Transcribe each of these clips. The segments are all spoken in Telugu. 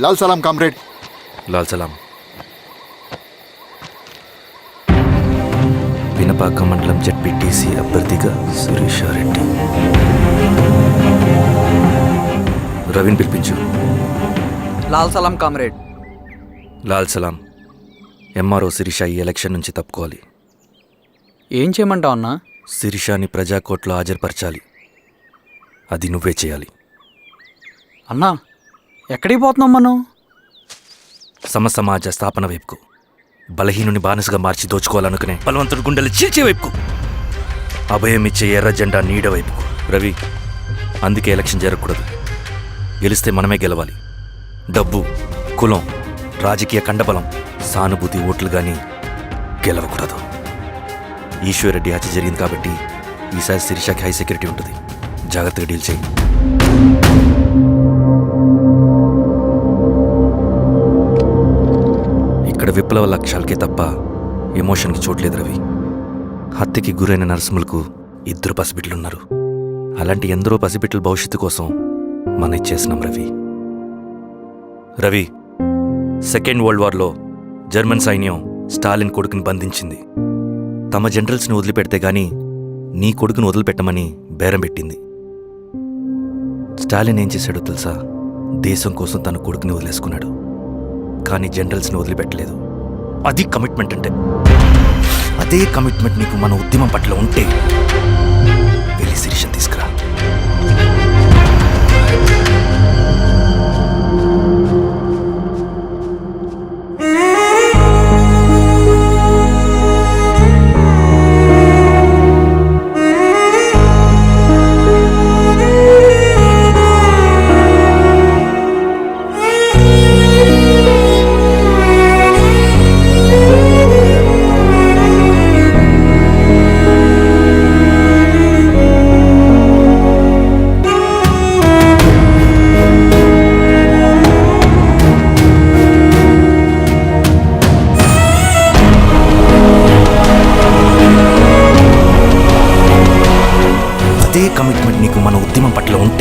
లాల్ సలాం కామ్రేడ్. లాల్ సలాం. పినపాక మండలం జడ్పీటీసీ అభ్యర్థిగా శిరీషారెడ్డి రవిని పిలిపించు. లాల్ సలాం కామ్రేడ్. లాల్ సలాం ఎంఆర్ఓ శిరీష ఈ ఎలక్షన్ నుంచి తప్పుకోవాలి. ఏం చేయమంటావు అన్నా? శిరీషాని ప్రజాకోర్టులో హాజరుపరచాలి. అది నువ్వే చేయాలి. అన్నా ఎక్కడికి పోతున్నాం మనం? సమసమాజ స్థాపన వైపుకు బలహీనుని బానిసగా మార్చి దోచుకోవాలనుకునే బలవంతుడి గుండెలు చీల్చే వైపుకు అభయమిచ్చే ఎర్ర జెండా నీడ వైపుకు. రవి అందుకే ఎలక్షన్ జరగకూడదు. గెలిస్తే మనమే గెలవాలి. డబ్బు కులం రాజకీయ కండబలం సానుభూతి ఓట్లు కానీ గెలవకూడదు. ఈశ్వరెడ్డి హత్య జరిగింది కాబట్టి ఈసారి శిరీషకి హై సెక్యూరిటీ ఉంటుంది. జాగ్రత్తగా డీల్ చేయి. ఇక్కడ విప్లవ లక్ష్యాలకే తప్ప ఎమోషన్కి చోట్లేదు రవి. హత్యకి గురైన నరసింహులకు ఇద్దరు పసిబిడ్లున్నారు అలాంటి ఎందరో పసిబిడ్డల భవిష్యత్తు కోసం మనం ఇచ్చేసినాం రవి. రవి సెకండ్ వరల్డ్ వార్లో జర్మన్ సైన్యం స్టాలిన్ కొడుకుని బంధించింది. తమ జనరల్స్ని వదిలిపెడితే గాని నీ కొడుకును వదిలిపెట్టమని బేరం పెట్టింది. స్టాలిన్ ఏం చేశాడో తెలుసా? దేశం కోసం తన కొడుకుని వదిలేసుకున్నాడు. కానీ జనరల్స్ని వదిలిపెట్టలేదు. అది కమిట్మెంట్ అంటే. అదే కమిట్మెంట్ నీకు మన ఉద్యమం పట్ల ఉంటే వెళ్ళి శిరీషం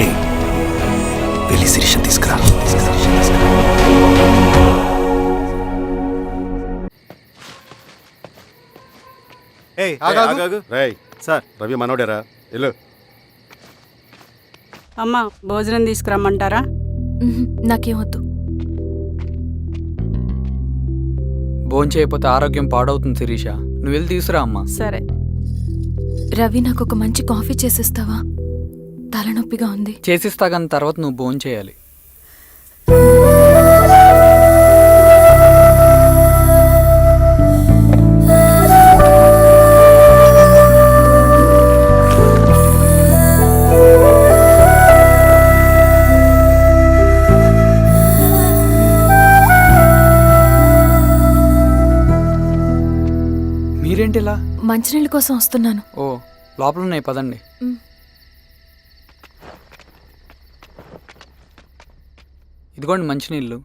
ఉంటే వెళ్ళి శిరీషం తీసుకురా. సార్. రవి మనోడేరా? అమ్మ భోజనం తీసుకురమ్మంటారా? మ్మ్. నాకేం వద్దు. భోజనం చేయకపోతే ఆరోగ్యం పాడవుతుంది శిరీష. నువ్వు వెళ్ళి తీసురా అమ్మా. సరే. రవి నాకు ఒక మంచి కాఫీ చేసిస్తావా? తలనొప్పిగా ఉంది. చేసిస్తా కానీ తర్వాత నువ్వు భోజనం చేయాలి. మీరేంటి ఇలా మంచినీళ్ళ కోసం వస్తున్నాను. ఓ లోపల ఉన్నాయి పదండి. మ్. ఇదిగోండి మంచినీళ్ళు.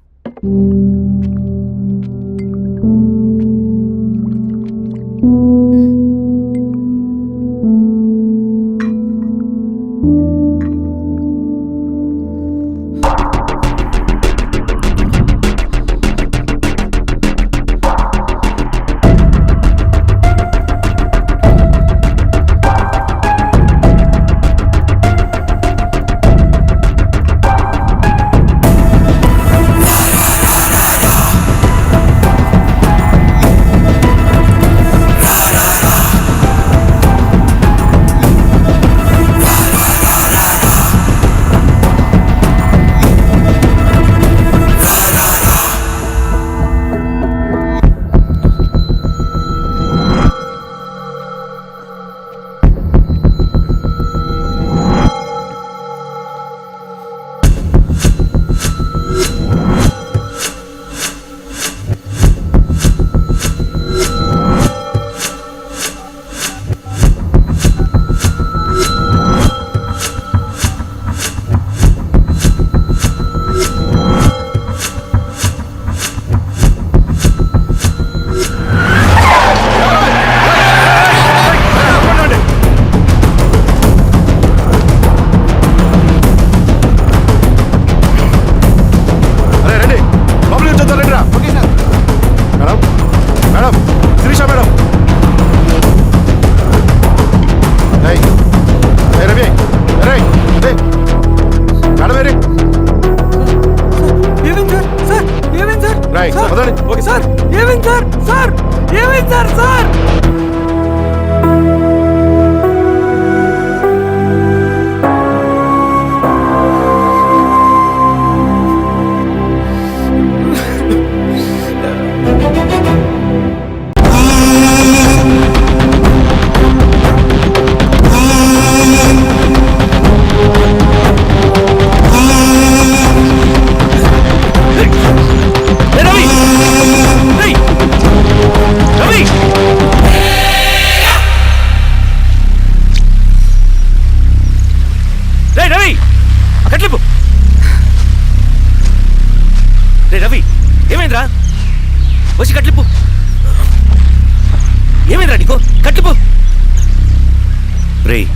రే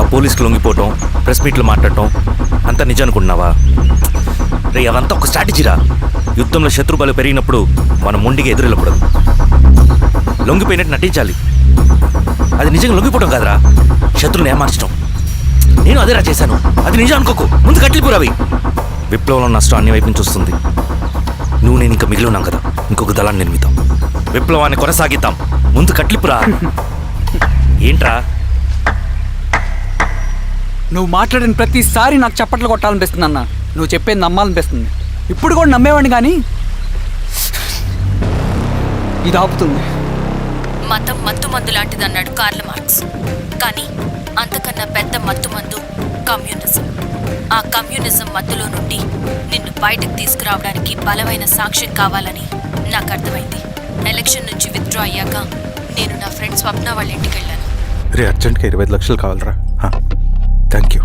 ఆ పోలీస్కి లొంగిపోవటం ప్రెస్ మీట్లో మాట్లాడటం అంతా నిజం అనుకుంటున్నావా రే అవంతా ఒక స్ట్రాటజీరా? యుద్ధంలో శత్రుబలు పెరిగినప్పుడు మనం మొండిగా ఎదురెళ్ళకూడదు. లొంగిపోయినట్టు నటించాలి. అది నిజంగా లొంగిపోవడం కాదురా. శత్రువుని ఏమార్చడం నేను అదేరా చేశాను. అది నిజం అనుకోకు. ముందు కట్టిలిపు రవి విప్లవంలో నష్టం అన్ని వైపు నుంచి వస్తుంది. నువ్వు నేను ఇంకా మిగిలి ఉన్నాం కదా. ఇంకొక దళాన్ని నిర్మితాం విప్లవాన్ని కొనసాగిద్దాం. ముందు కట్లిపురా ఏంట్రా? నువ్వు మాట్లాడిన ప్రతిసారి నాకు చప్పట్లు కొట్టాలనిపిస్తుంది అన్న. నువ్వు చెప్పేది నమ్మాలనిపిస్తుంది. ఇప్పుడు కూడా నమ్మేవాడిని కానీ ఇది ఆపుతుంది. మతం మత్తు మందు లాంటిది అన్నాడు కార్ల మార్క్స్. కానీ అంతకన్నా పెద్ద మత్తు మందు కమ్యూనిజం. ఆ కమ్యూనిజం మత్తులో నుండి నిన్ను బయటకు తీసుకురావడానికి బలమైన సాక్ష్యం కావాలని నాకు అర్థమైంది. ఎలక్షన్ నుంచి విత్డ్రా అయ్యాక నేను నా ఫ్రెండ్ స్వప్న వాళ్ళ ఇంటికి వెళ్ళాను. రే అర్జెంట్గా ఇరవై ఐదు లక్షలు కావాలరా? థ్యాంక్ యూ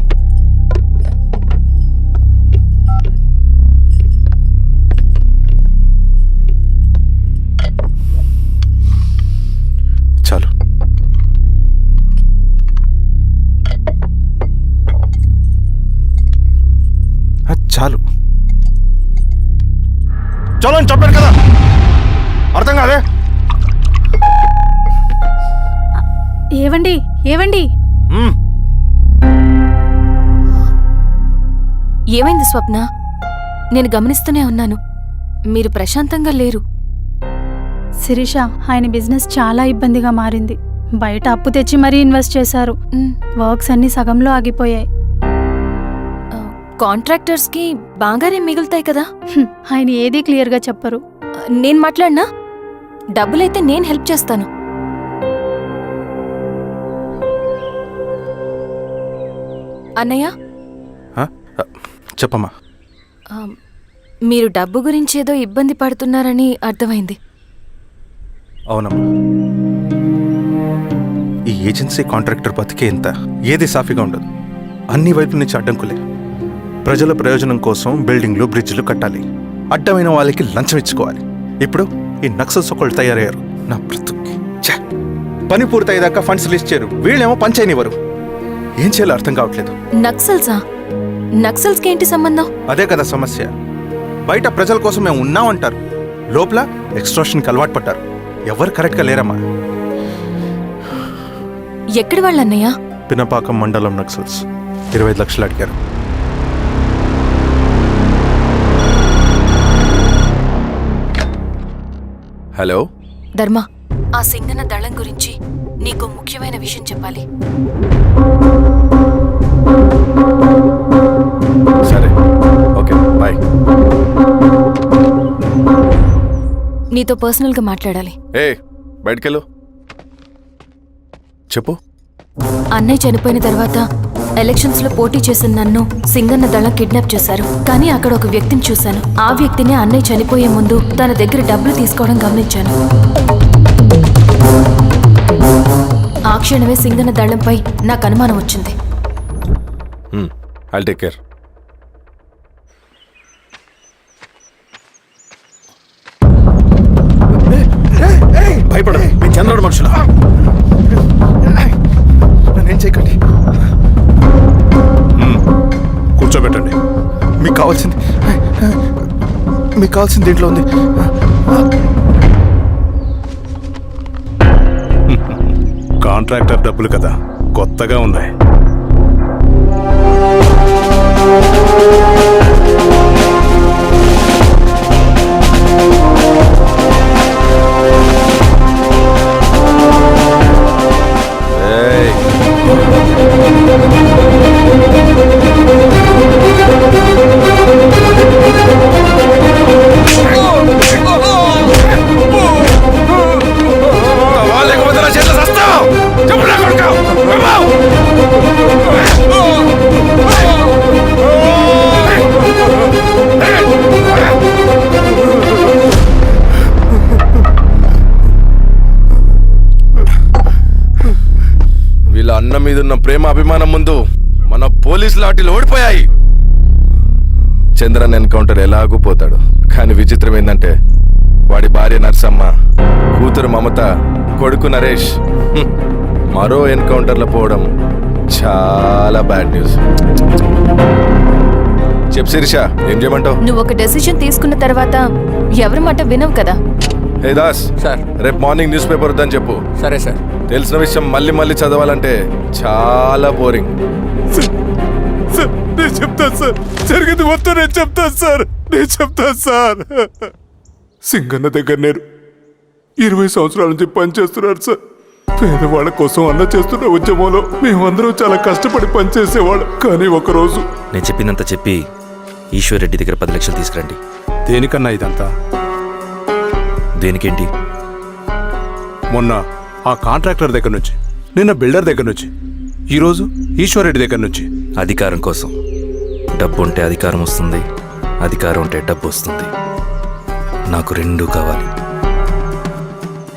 చాలు. చాలు. చాలు అని చెప్పాను కదా. అర్థం కాదే ఏవండి? ఏవండి? ఏమైంది స్వప్న? నేను గమనిస్తూనే ఉన్నాను. మీరు ప్రశాంతంగా లేరు. శిరీష ఆయన బిజినెస్ చాలా ఇబ్బందిగా మారింది. బయట అప్పు తెచ్చి మరీ ఇన్వెస్ట్ చేశారు. వర్క్స్ అన్ని సగంలో ఆగిపోయాయి. కాంట్రాక్టర్స్కి బాగానే మిగులుతాయి కదా? ఆయన ఏదీ క్లియర్గా చెప్పరు. నేను మాట్లాడినా? డబ్బులైతే నేను హెల్ప్ చేస్తాను. అన్నయ్య చెప్పమ్మా. మీరు డబ్బు గురించి ఏదో ఇబ్బంది పడుతున్నారని అర్థమైంది. అవునమ్మా. ఈ ఏజెన్సీ కాంట్రాక్టర్ బతికే ఇంత ఏది సాఫీగా ఉండదు. అన్ని వైపుల నుంచి అడ్డంకులే. ప్రజల ప్రయోజనం కోసం బిల్డింగ్లు బ్రిడ్జ్లు కట్టాలి. అడ్డమైన వాళ్ళకి లంచం ఇచ్చుకోవాలి. ఇప్పుడు ఈ నక్సల్స్ ఒకళ్ళు తయారయ్యారు. నా బ్రతుక్కి! పని పూర్తయ్యేదాకా ఫండ్స్ లిస్ట్ చేయరు. వీళ్ళేమో పని చేయనివ్వరు. ఏం చేయాలో అర్థం కావట్లేదు. నక్సల్సా? నక్సల్స్కి ఏంటి సంబంధం? అదే కదా సమస్య. బయట ప్రజల కోసం మేము ఉన్నామంటారు. లోపల ఎక్స్ట్రాషన్కి అలవాటు పడ్డారు. ఎవరు కరెక్ట్గా లేరమ్మా? ఎక్కడి వాళ్ళన్నయ్య? పినపాకం మండలం నక్సల్స్. ఇరవై ఐదు లక్షలు అడిగారు. హలో? ధర్మ ఆ సింగన దళం గురించి నీకు ముఖ్యమైన విషయం చెప్పాలి. నీతో పర్సనల్గా మాట్లాడాలి. ఏ బయటకెళ్ళు. చెప్పు. అన్నయ్య చనిపోయిన తర్వాత ఎలక్షన్స్లో పోటీ చేసిన నన్ను సింగన్న దళం కిడ్నాప్ చేశారు. కానీ అక్కడ ఒక వ్యక్తిని చూశాను. ఆ వ్యక్తిని అన్నయ్య చనిపోయే ముందు తన దగ్గర డబ్బులు తీసుకోవడం గమనించాను. ఆ క్షణమే సింగన్న దళంపై నాకు అనుమానం వచ్చింది. ఐల్ టేక్ కేర్ చంద్రుడు మనుషులు. నన్నేం చేయకండి. కూర్చోబెట్టండి. మీకు కావాల్సింది మీకు కావాల్సింది దీంట్లో ఉంది. కాంట్రాక్టర్ డబ్బులు కదా కొత్తగా ఉన్నాయి. ఎన్కౌంటర్ ఎలాగూ పోతాడు. కానీ విచిత్రం ఏంటంటే వాడి భార్య నర్సమ్మ కూతురు మమత కొడుకు నరేష్ మరో ఎన్కౌంటర్లో పోవడం చాలా బ్యాడ్ న్యూస్. చెప్ శిరీష ఏం చేయమంటావు? నువ్వు ఒక డెసిషన్ తీసుకున్న తర్వాత ఎవరి మాట వినవు కదా? Hey Das sir. రేపు మార్నింగ్ న్యూస్ పేపర్ వద్దని చెప్పు. సరే సార్. తెలిసిన విషయం మళ్ళీ మళ్ళీ చదవాలంటే చాలా బోరింగ్. నేను చెప్తాను సార్. జరిగింది మొత్తం నేను చెప్తాను సార్. నేను చెప్తాను సార్. సింగన్న దగ్గర నేను ఇరవై సంవత్సరాల నుంచి పనిచేస్తున్నాడు సార్. పేదవాళ్ళ కోసం అన్న చేస్తున్న ఉద్యమంలో మేమందరం చాలా కష్టపడి పనిచేసేవాళ్ళం. కానీ ఒకరోజు నేను చెప్పినంత చెప్పి ఈశ్వర్ రెడ్డి దగ్గర పది లక్షలు తీసుకురండి. దేనికన్నా ఇదంతా? దేనికేంటి? మొన్న ఆ కాంట్రాక్టర్ దగ్గర నుంచి నిన్న బిల్డర్ దగ్గర నుంచి ఈరోజు ఈశ్వరెడ్డి దగ్గర నుంచి. అధికారం కోసం. డబ్బు ఉంటే అధికారం వస్తుంది అధికారం ఉంటే డబ్బు వస్తుంది. నాకు రెండూ కావాలి.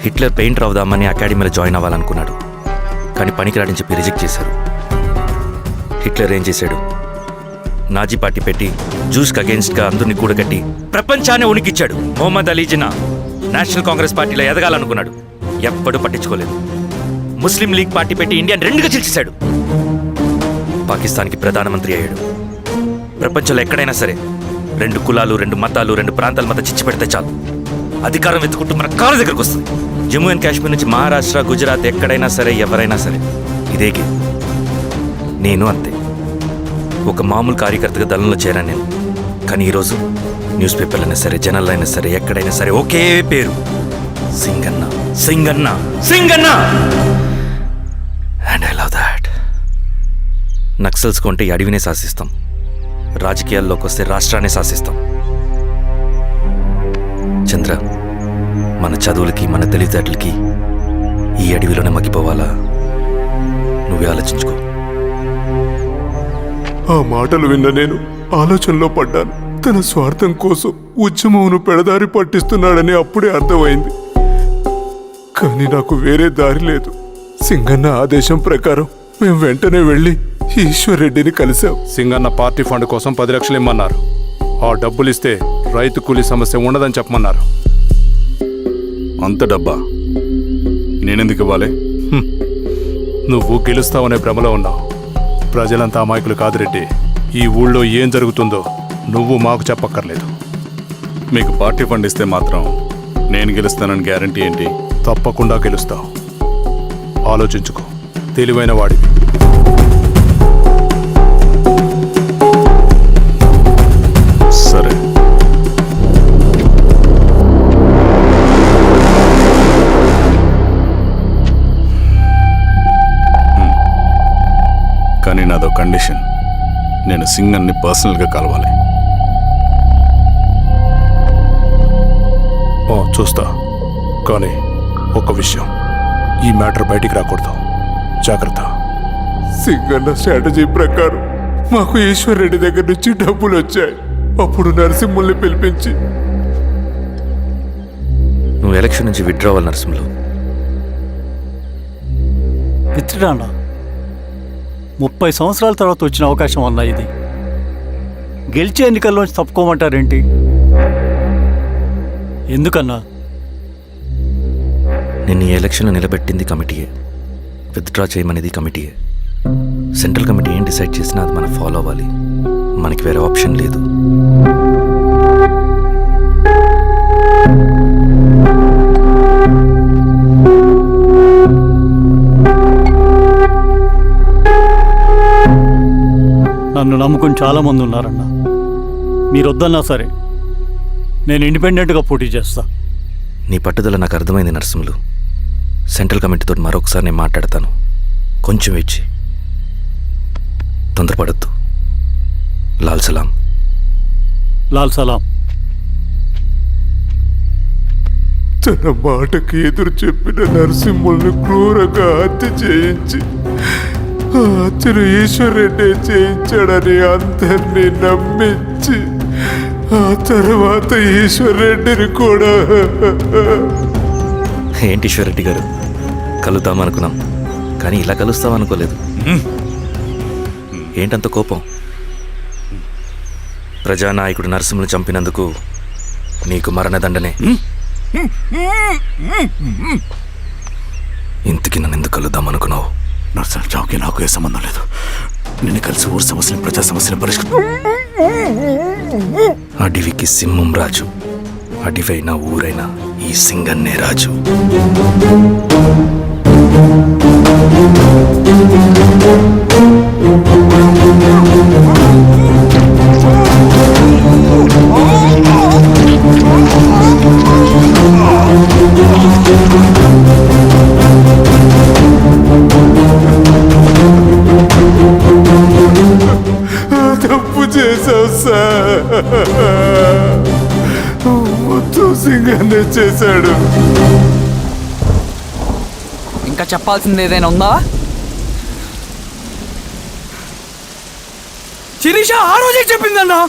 హిట్లర్ పెయింటర్ అవుదామని అకాడమీలో జాయిన్ అవ్వాలనుకున్నాడు. కానీ పనికిరాడని చెప్పి రిజెక్ట్ చేశారు. హిట్లర్ ఏం చేశాడు? నాజీ పార్టీ పెట్టి జూస్కి అగేన్స్ట్గా అందరినీ కూడగట్టి ప్రపంచాన్ని ఉనికిచ్చాడు. మొహమ్మద్ అలీ జిన్నా నేషనల్ కాంగ్రెస్ పార్టీలో ఎదగాలనుకున్నాడు. ఎప్పుడూ పట్టించుకోలేదు. ముస్లిం లీగ్ పార్టీ పెట్టి ఇండియాని రెండుగా చీల్చేశాడు. పాకిస్తాన్కి ప్రధానమంత్రి అయ్యాడు. ప్రపంచంలో ఎక్కడైనా సరే రెండు కులాలు రెండు మతాలు రెండు ప్రాంతాల మధ్య చిచ్చి పెడితే చాలు. అధికారం వెతుకుంటూ మన కాళ్ళ దగ్గరకు వస్తుంది. జమ్మూ అండ్ కాశ్మీర్ నుంచి మహారాష్ట్ర గుజరాత్ ఎక్కడైనా సరే ఎవరైనా సరే ఇదే గేమ్. నేను అంతే. ఒక మామూలు కార్యకర్తగా దళంలో చేరాను నేను. కానీ ఈరోజు న్యూస్ పేపర్లు అయినా సరే జనాల్లో అయినా సరే ఎక్కడైనా సరే ఒకే పేరు. Singanna. Singanna. Singanna! And I love that Naxals కొంటే ఈ అడవినే శాసిస్తాం. రాజకీయాల్లోకి వస్తే రాష్ట్రాన్ని శాసిస్తాం. చంద్ర మన చదువులకి మన తెలివితేటలకి ఈ అడవిలోనే మగ్గిపోవాలా? నువ్వే ఆలోచించుకో. ఆ మాటలు విన్న నేను ఆలోచనలో పడ్డాను. తన స్వార్థం కోసం ఉద్యమమును పెడదారి పట్టిస్తున్నాడని అప్పుడే అర్థమైంది. కానీ నాకు వేరే దారి లేదు. సింగన్న ఆదేశం ప్రకారం మేము వెంటనే వెళ్ళి ఈశ్వర్రెడ్డిని కలిశాం సింగన్న పార్టీ ఫండ్ కోసం పది లక్షలు ఇమ్మన్నారు. ఆ డబ్బులు ఇస్తే రైతు కూలీ సమస్య ఉండదని చెప్పమన్నారు. అంత డబ్బా? నేనెందుకు ఇవ్వాలి? నువ్వు గెలుస్తావనే భ్రమలో ఉన్నావు. ప్రజలంతా అమాయకులు కాదు రెడ్డి. ఈ ఊళ్ళో ఏం జరుగుతుందో నువ్వు మాకు చెప్పక్కర్లేదు. మీకు పార్టీ ఫండ్ ఇస్తే మాత్రం నేను గెలుస్తానని గ్యారంటీ ఏంటి? తప్పకుండా గెలుస్తావు. ఆలోచించుకో. తెలివైన వాడివి. నాదో కండిషన్. నేను సింగన్ని పర్సనల్గా కలవాలి. ఓ చూస్తా. కానీ ఒక విషయం. ఈ మ్యాటర్ బయటికి రాకూడదు. జాగ్రత్త. సింగన్న స్ట్రాటజీ ప్రకారం మాకు ఈశ్వర్ రెడ్డి దగ్గర నుంచి డబ్బులు వచ్చాయి. అప్పుడు నరసింహుల్ని పిలిపించి. నువ్వు ఎలక్షన్ నుంచి విత్డ్రా అవ్వాలి నరసింహులు. విత్డ్రానా ముప్పై సంవత్సరాల తర్వాత వచ్చిన అవకాశం అన్న ఇది. గెలిచే ఎన్నికల్లోంచి తప్పుకోమంటారేంటి? ఎందుకన్నా? నిన్ను ఈ ఎలక్షన్లో నిలబెట్టింది కమిటీయే. విత్డ్రా చేయమనేది కమిటీయే. సెంట్రల్ కమిటీ ఏం డిసైడ్ చేసినా అది మనం ఫాలో అవ్వాలి. మనకి వేరే ఆప్షన్ లేదు. నన్ను నమ్ముకుని చాలా మంది ఉన్నారన్న. మీరు వద్దన్నా సరే నేను ఇండిపెండెంట్గా పోటీ చేస్తా. నీ పట్టుదల నాకు అర్థమైంది నరసింహులు. సెంట్రల్ కమిటీతో మరొకసారి నేను మాట్లాడతాను. కొంచెం ఇచ్చి. తొందరపడద్దు. లాల్ సలాం. లాల్ సలాం. తన మాటకి ఎదురు చెప్పిన నరసింహుల్ని క్రూరంగా హత్య చేయించి ఆ హత్యను ఈశ్వర్ రెడ్డి చేయించాడని అందరినీ నమ్మించి ఆ తర్వాత ఈశ్వర్ రెడ్డిని కూడా. ఏంటి ఈశ్వరెడ్డి గారు కలుద్దాం అనుకున్నాం కానీ ఇలా కలుస్తాం అనుకోలేదు. ఏంటంత కోపం? ప్రజానాయకుడు నరసింహను చంపినందుకు నీకు మరణదండనే. ఇంతకి నన్ను ఎందుకు కలుద్దాం అనుకున్నావు? నర్సన్ చావుకి నాకు ఏ సంబంధం లేదు నిన్ను కలిసి ఊరు సమస్యలు ప్రజా సమస్యలు పరిష్కరి అడవికి సింహం రాజు అడివైనా ఊరైనా ఈ సింగన్నే రాజు తప్పు సార్ మొత్తం సింగానే చేశాడు ఇంకా చెప్పాల్సింది ఏదైనా ఉందా? శిరీష ఆ రోజే చెప్పిందన్నా.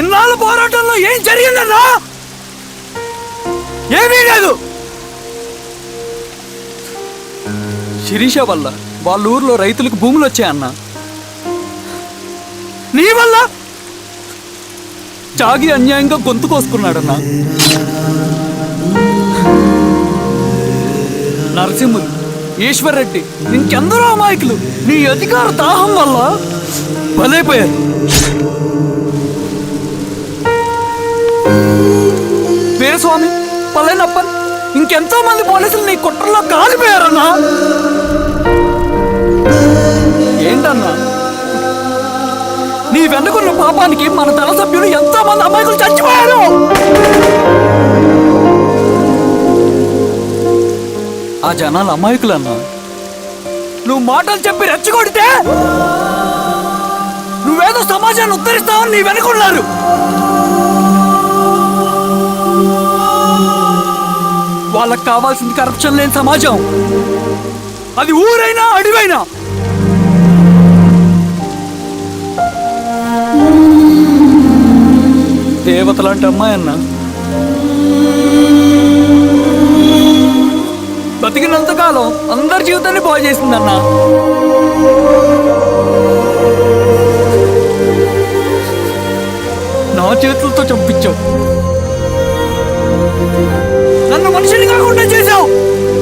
ఇన్నాళ్ళ పోరాటంలో ఏం జరిగిందన్నా? ఏమీ లేదు. శిరీష వల్ల వాళ్ళ ఊర్లో రైతులకు భూములు వచ్చాయన్నా. నీ వల్ల? చాగి అన్యాయంగా గొంతు కోసుకున్నాడన్నా. నరసింహులు ఈశ్వర్ రెడ్డి ఇంకెందరో అమాయకులు నీ అధికార దాహం వల్ల బలైపోయారు. వీరస్వామి పల్లెనప్పన్ ఇంకెంతో మంది పోలీసులు నీ కుట్రలో కాలిపోయారన్నా? ఏంటన్నా? నీ వెనుకున్న పాపానికి మన దళ సభ్యులు ఎంతో మంది అమాయకులు చచ్చిపోయారు. ఆ జనాలు అమాయకులన్నా. నువ్వు మాటలు చెప్పి రెచ్చగొడితే నువ్వేదో సమాజాన్ని ఉద్ధరిస్తావని నీ వెనుకున్నారు. వాళ్ళకి కావాల్సింది కరప్షన్ లేని సమాజం. అది ఊరైనా అడివైనా. దేవత లాంటి అమ్మాయి అన్న. బతికినంతకాలం అందరి జీవితాన్ని బాగు చేసిందన్నా. నా చేతులతో చంపించావు. నన్ను మనిషిని కాకుండా చేశావు.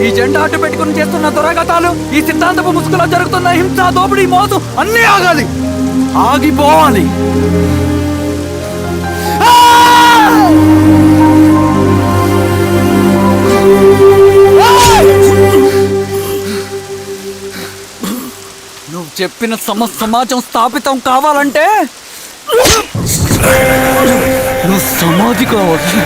ఈ జెండా అడ్డు పెట్టుకుని చేస్తున్న దురాగతాలు ఈ సిద్ధాంతపు ముసుగులో జరుగుతున్న హింస దోపిడీ మోతు అన్నీ ఆగాలి. ఆగిపోవాలి. నువ్వు చెప్పిన సమ సమాజం స్థాపితం కావాలంటే నువ్వు సమాధి కావచ్చు